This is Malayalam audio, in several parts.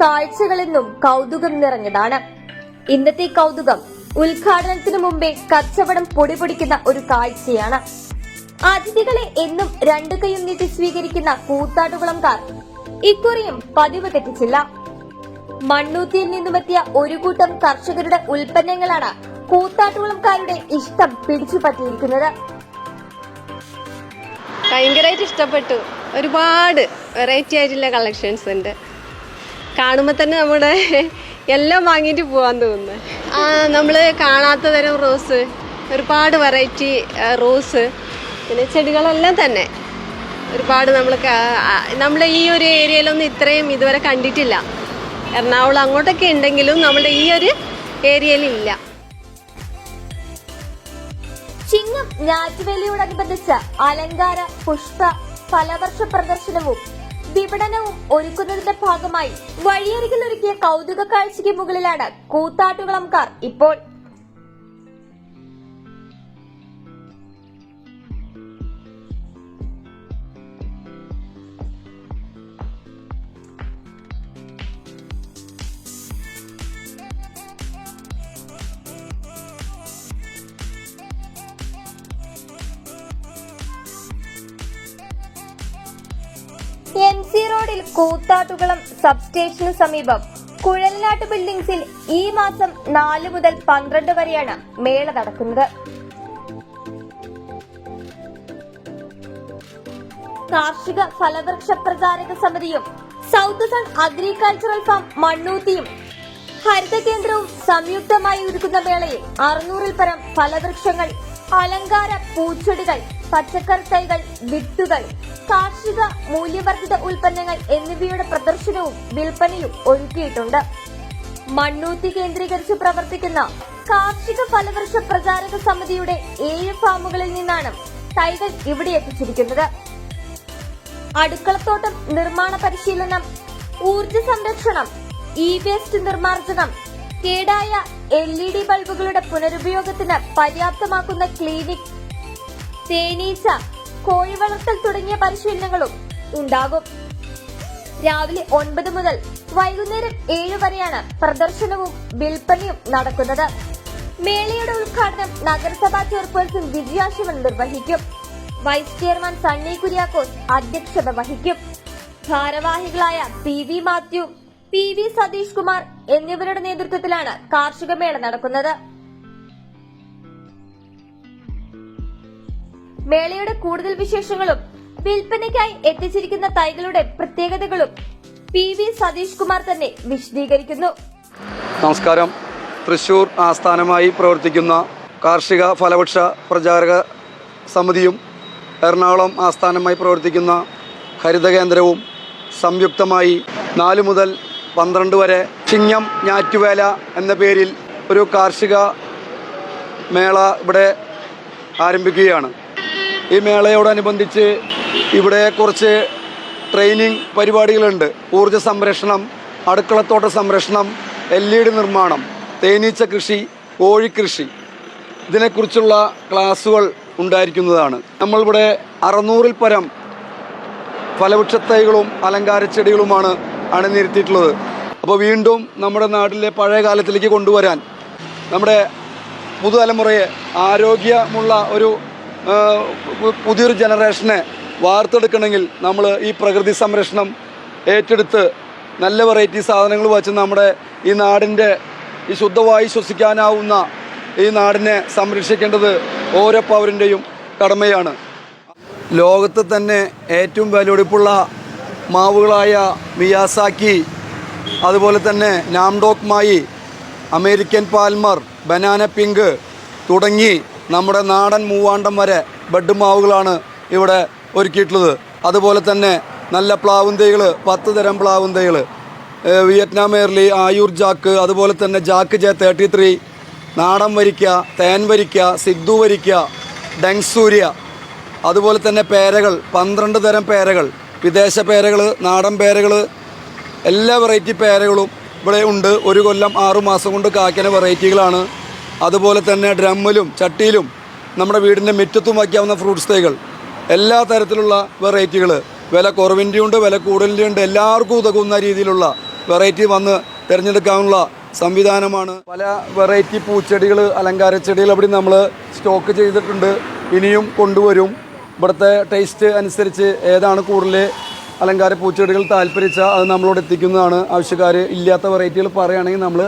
കാഴ്ചകളെന്നും കൗതുകം നിറഞ്ഞതാണ്. ഇന്നത്തെ കൗതുകം ഉദ്ഘാടനത്തിനു മുമ്പേ കച്ചവടം പൊടിപൊടിക്കുന്ന ഒരു കാഴ്ചയാണ്. അതിഥികളെ എന്നും രണ്ടു കൈയും നീട്ടി സ്വീകരിക്കുന്ന കൂത്താട്ടുകുളംകാർ ഇക്കുറിയും പതിവ് തെറ്റിച്ചില്ല. മണ്ണൂത്തിയിൽ നിന്നുമെത്തിയ ഒരു കൂട്ടം കർഷകരുടെ ഉൽപ്പന്നങ്ങളാണ് കൂത്താട്ടുകുളംകാരുടെ ഇഷ്ടം പിടിച്ചുപറ്റിയിരിക്കുന്നത്. ഭയങ്കരമായിട്ട് ഇഷ്ടപ്പെട്ടു. ഒരുപാട് വെറൈറ്റി ആയിട്ടുള്ള കളക്ഷൻസ് ഉണ്ട്. കാണുമ്പോൾ തന്നെ നമ്മുടെ എല്ലാം വാങ്ങിയിട്ട് പോകാൻ തോന്നുന്നു. നമ്മൾ കാണാത്ത തരം റോസ് ഒരുപാട് വെറൈറ്റി റോസ് പിന്നെ ചെടികളെല്ലാം തന്നെ. ഒരുപാട് നമ്മൾ നമ്മൾ ഈ ഒരു ഏരിയയിലൊന്നും ഇത്രയും ഇതുവരെ കണ്ടിട്ടില്ല. എറണാകുളം അങ്ങോട്ടൊക്കെ ഉണ്ടെങ്കിലും നമ്മുടെ ഈ ഒരു ഏരിയയിലില്ല. ചിങ്ങം ഞാറ്റുവേലിയോടനുബന്ധിച്ച് അലങ്കാര പുഷ്പ ഫലവർഷ പ്രദർശനവും വിപണനവും ഒരുക്കുന്നതിന്റെ ഭാഗമായി വഴിയരികിലൊരുക്കിയ കൗതുക കാഴ്ചയ്ക്ക് മുകളിലാണ് കൂത്താട്ടുകളംകാർ ഇപ്പോൾ സി റോഡിൽ കൂത്താട്ടുകുളം സബ് സ്റ്റേഷന് സമീപം കുഴൽനാട്ട് ബിൽഡിംഗ്സിൽ ഈ മാസം നാല് മുതൽ പന്ത്രണ്ട് വരെയാണ് മേള നടക്കുന്നത്. കാർഷിക ഫലവൃക്ഷ പ്രചാരക സമിതിയും സൗത്ത് സൺ അഗ്രികൾച്ചറൽ ഫാം മണ്ണൂത്തിയും ഹരിത കേന്ദ്രവും സംയുക്തമായി ഒരുക്കുന്ന മേളയിൽ അറുന്നൂറിൽ പരം ഫലവൃക്ഷങ്ങൾ അലങ്കാര പൂച്ചെടികൾ പച്ചക്കറി തൈകൾ വിത്തുകൾ കാർഷിക മൂല്യവർദ്ധിത ഉൽപ്പന്നങ്ങൾ എന്നിവയുടെ പ്രദർശനവും വിൽപ്പനയും ഒരുക്കിയിട്ടുണ്ട്. മണ്ണൂത്തി കേന്ദ്രീകരിച്ച് പ്രവർത്തിക്കുന്ന കാർഷിക ഫലവൃക്ഷ പ്രചാരക സമിതിയുടെ ഏഴ് ഫാമുകളിൽ നിന്നാണ് തൈകൾ ഇവിടെ എത്തിച്ചിരിക്കുന്നത്. അടുക്കളത്തോട്ടം നിർമ്മാണ പരിശീലനം ഊർജ സംരക്ഷണം ഇ വേസ്റ്റ് നിർമ്മാർജനം കേടായ എൽ ഇ ഡി ബൾബുകളുടെ പുനരുപയോഗത്തിന് പര്യാപ്തമാക്കുന്ന ക്ലിനിക് തേനീച്ച കോഴി വളർത്തൽ തുടങ്ങിയ പരിശീലനങ്ങളും ഉണ്ടാകും. രാവിലെ ഒൻപത് മുതൽ വൈകുന്നേരം ഏഴ് വരെയാണ് പ്രദർശനവും വിൽപ്പനയും നടക്കുന്നത്. മേളയുടെ ഉദ്ഘാടനം നഗരസഭാ ചെയർപേഴ്സൺ വിജയാശിവൻ നിർവഹിക്കും. വൈസ് ചെയർമാൻ സണ്ണി കുര്യാക്കോസ് അധ്യക്ഷത വഹിക്കും. ഭാരവാഹികളായ P V Mathew P V Satheesh Kumar എന്നിവരുടെ നേതൃത്വത്തിലാണ് കാർഷിക മേള നടക്കുന്നത്. മേളയുടെ കൂടുതൽ വിശേഷങ്ങളും വിൽപ്പനയ്ക്കായി എത്തിച്ചിരിക്കുന്ന തൈകളുടെ പ്രത്യേകതകളും പി വി സതീഷ് കുമാർ തന്നെ വിശദീകരിക്കുന്നു. നമസ്കാരം. തൃശൂർ ആസ്ഥാനമായി പ്രവർത്തിക്കുന്ന കാർഷിക ഫലവൃക്ഷ പ്രചാരക സമിതിയും എറണാകുളം ആസ്ഥാനമായി പ്രവർത്തിക്കുന്ന ഹരിത കേന്ദ്രവും സംയുക്തമായി നാല് മുതൽ പന്ത്രണ്ട് വരെ ചിങ്ങം ഞാറ്റുവേല എന്ന പേരിൽ ഒരു കാർഷിക മേള ഇവിടെ ആരംഭിക്കുകയാണ്. ഈ മേളയോടനുബന്ധിച്ച് ഇവിടെ കുറച്ച് ട്രെയിനിങ് പരിപാടികളുണ്ട്. ഊർജ സംരക്ഷണം അടുക്കളത്തോട്ട സംരക്ഷണം എൽ ഇ ഡി നിർമ്മാണം തേനീച്ച കൃഷി കോഴിക്കൃഷി ഇതിനെക്കുറിച്ചുള്ള ക്ലാസ്സുകൾ ഉണ്ടായിരിക്കുന്നതാണ്. നമ്മളിവിടെ അറുന്നൂറിൽ പരം ഫലവൃക്ഷത്തൈകളും അലങ്കാര ചെടികളുമാണ് അണിനിരത്തിയിട്ടുള്ളത്. അപ്പോൾ വീണ്ടും നമ്മുടെ നാട്ടിലെ പഴയ കാലത്തിലേക്ക് കൊണ്ടുവരാൻ നമ്മുടെ പുതുതലമുറയെ ആരോഗ്യമുള്ള ഒരു പുതിയൊരു ജനറേഷനെ വാർത്തെടുക്കണമെങ്കിൽ നമ്മൾ ഈ പ്രകൃതി സംരക്ഷണം ഏറ്റെടുത്ത് നല്ല വെറൈറ്റി സാധനങ്ങൾ വച്ച് നമ്മുടെ ഈ നാടിന്റെ ഈ ശുദ്ധവായു ശ്വസിക്കാനാവുന്ന ഈ നാടിനെ സംരക്ഷിക്കേണ്ടത് ഓരോ പൗരന്റെയും കടമയാണ്. ലോകത്ത് തന്നെ ഏറ്റവും വിലയൊടുപ്പുള്ള മാവുകളായ മിയാസാക്കി അതുപോലെ തന്നെ Nam Dok Mai American Palmer banana pink തുടങ്ങി നമ്മുടെ നാടൻ മൂവാണ്ടം വരെ ബഡ് മാവുകളാണ് ഇവിടെ ഒരുക്കിയിട്ടുള്ളത്. അതുപോലെ തന്നെ നല്ല പ്ലാവും തൈകൾ പത്ത് തരം പ്ലാവും തൈകൾ വിയറ്റ്നാം എയർലി ആയൂർ ജാക്ക് അതുപോലെ തന്നെ ജാക്ക് ജെ തേർട്ടി ത്രീ നാടൻ വരിക്ക തേൻ വരിക്ക സിദ്ധു വരിക്ക ഡെങ്സൂര്യ. അതുപോലെ തന്നെ പേരകൾ പന്ത്രണ്ട് തരം പേരകൾ. വിദേശ പേരകൾ നാടൻ പേരകൾ എല്ലാ വെറൈറ്റി പേരകളും ഇവിടെ ഉണ്ട്. ഒരു കൊല്ലം ആറു മാസം കൊണ്ട് കായ്ക്കുന്ന വെറൈറ്റികളാണ്. അതുപോലെ തന്നെ ഡ്രമ്മിലും ചട്ടിയിലും നമ്മുടെ വീടിന്റെ മുറ്റത്തും വയ്ക്കാവുന്ന ഫ്രൂട്ട്സ് തൈകൾ എല്ലാ തരത്തിലുള്ള വെറൈറ്റികൾ വില കുറവിന്റെ ഉണ്ട് വില കൂടുതലിന്റെ ഉണ്ട് എല്ലാവർക്കും ഉതകുന്ന രീതിയിലുള്ള വെറൈറ്റി വന്ന് തിരഞ്ഞെടുക്കാനുള്ള സംവിധാനമാണ്. പല വെറൈറ്റി പൂച്ചെടികൾ അലങ്കാര ചെടികൾ അവിടെ നമ്മൾ സ്റ്റോക്ക് ചെയ്തിട്ടുണ്ട്. ഇനിയും കൊണ്ടുവരും. ഇവിടുത്തെ ടേസ്റ്റ് അനുസരിച്ച് ഏതാണ് കൂടുതൽ അലങ്കാര പൂച്ചെടികൾ താല്പര്യച്ച അത് നമ്മളോട് എത്തിക്കുന്നതാണ്. ആവശ്യക്കാർ ഇല്ലാത്ത വെറൈറ്റികൾ പറയുകയാണെങ്കിൽ നമ്മൾ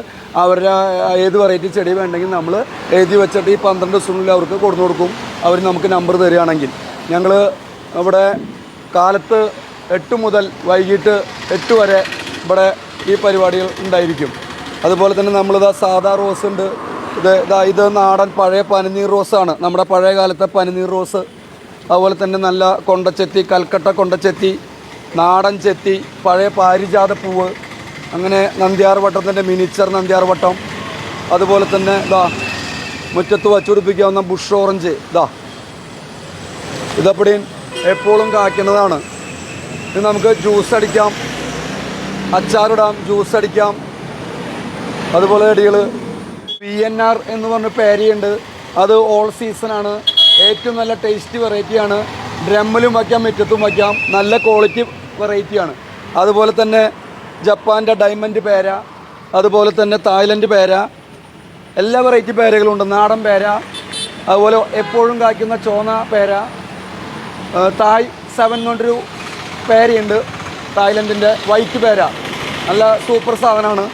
അവരുടെ ഏത് വെറൈറ്റി ചെടി വേണ്ടെങ്കിൽ നമ്മൾ എഴുതി വെച്ചിട്ട് ഈ പന്ത്രണ്ട് ദിവസത്തിനുള്ളിൽ അവർക്ക് കൊടുത്തു കൊടുക്കും. അവർ നമുക്ക് നമ്പർ തരികയാണെങ്കിൽ. ഞങ്ങൾ ഇവിടെ കാലത്ത് എട്ട് മുതൽ വൈകിട്ട് എട്ട് വരെ ഇവിടെ ഈ പരിപാടികൾ ഉണ്ടായിരിക്കും. അതുപോലെ തന്നെ നമ്മളിതാ സാധാ റോസ് ഉണ്ട്. ഇത് ഇതാ ഇത് നാടൻ പഴയ പനിനീർ റോസാണ് നമ്മുടെ പഴയ കാലത്തെ പനിനീർ റോസ്. അതുപോലെ തന്നെ നല്ല കൊണ്ടച്ചെത്തി കൽക്കട്ട കൊണ്ടച്ചെത്തി നാടൻ ചെത്തി പഴയ പാരിജാത പൂവ് അങ്ങനെ നന്ദ്യാർ വട്ടത്തിന്റെ മിനിച്ചർ നന്ദ്യാർ വട്ടം അതുപോലെ തന്നെ ഇതാ മുറ്റത്ത് വച്ചുപിടിപ്പിക്കാവുന്ന ബുഷ് ഓറഞ്ച് ഇതാ ഇതപ്പടിയും എപ്പോഴും കായ്ക്കുന്നതാണ്. ഇത് നമുക്ക് ജ്യൂസ് അടിക്കാം അച്ചാറിടാം ജ്യൂസ് അടിക്കാം. അതുപോലെ ചെടികൾ പി എൻ ആർ എന്ന് പറഞ്ഞ പേരിയുണ്ട്. അത് ഓൾ സീസണാണ് ഏറ്റവും നല്ല ടേസ്റ്റ് വെറൈറ്റിയാണ് ഡ്രമ്മിലും വയ്ക്കാം മുറ്റത്തും വയ്ക്കാം. നല്ല ക്വാളിറ്റി വെറൈറ്റിയാണ് അതുപോലെ തന്നെ ജപ്പാന്റെ ഡയമണ്ട് പേര അതുപോലെ തന്നെ തായ്ലൻഡ് പേര എല്ലാ വെറൈറ്റി പേരകളും ഉണ്ട് നാടൻ പേര അതുപോലെ എപ്പോഴും കായ്ക്കുന്ന ചോന പേര തായ് സെവൻ കൊണ്ടൊരു പേരയുണ്ട്. തായ്ലൻഡിന്റെ വൈറ്റ് പേര. നല്ല സൂപ്പർ സാധനമാണ്.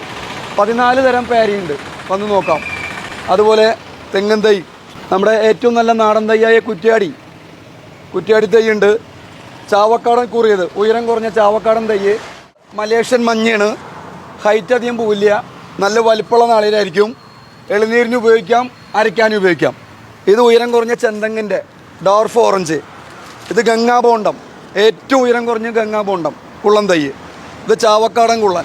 പതിനാല് തരം പേരയുണ്ട്. വന്ന് നോക്കാം. അതുപോലെ തെങ്ങൻ തൈ. നമ്മുടെ ഏറ്റവും നല്ല നാടൻ തൈയായ കുറ്റ്യാടി. കുറ്റ്യാടി തൈയുണ്ട് ചാവക്കാടൻ കുറിയത്. ഉയരം കുറഞ്ഞ ചാവക്കാടൻ തൈ മലേഷ്യൻ മഞ്ഞാണ് ഹൈറ്റ് അധികം പോവില്ല. നല്ല വലിപ്പമുള്ള നാളിലായിരിക്കും എളുനീരിന് ഉപയോഗിക്കാം അരയ്ക്കാനും ഉപയോഗിക്കാം. ഇത് ഉയരം കുറഞ്ഞ ചെന്തങ്ങിന്റെ ഡോർഫ് ഓറഞ്ച്. ഇത് ഗംഗാബോണ്ടം. ഏറ്റവും ഉയരം കുറഞ്ഞ ഗംഗാബോണ്ടം കുള്ളൻ തൈ ഇത് ചാവക്കാടൻ കുള്ളൻ.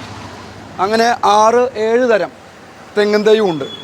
അങ്ങനെ ആറ് ഏഴ് തരം തെങ്ങിൻ തൈയും ഉണ്ട്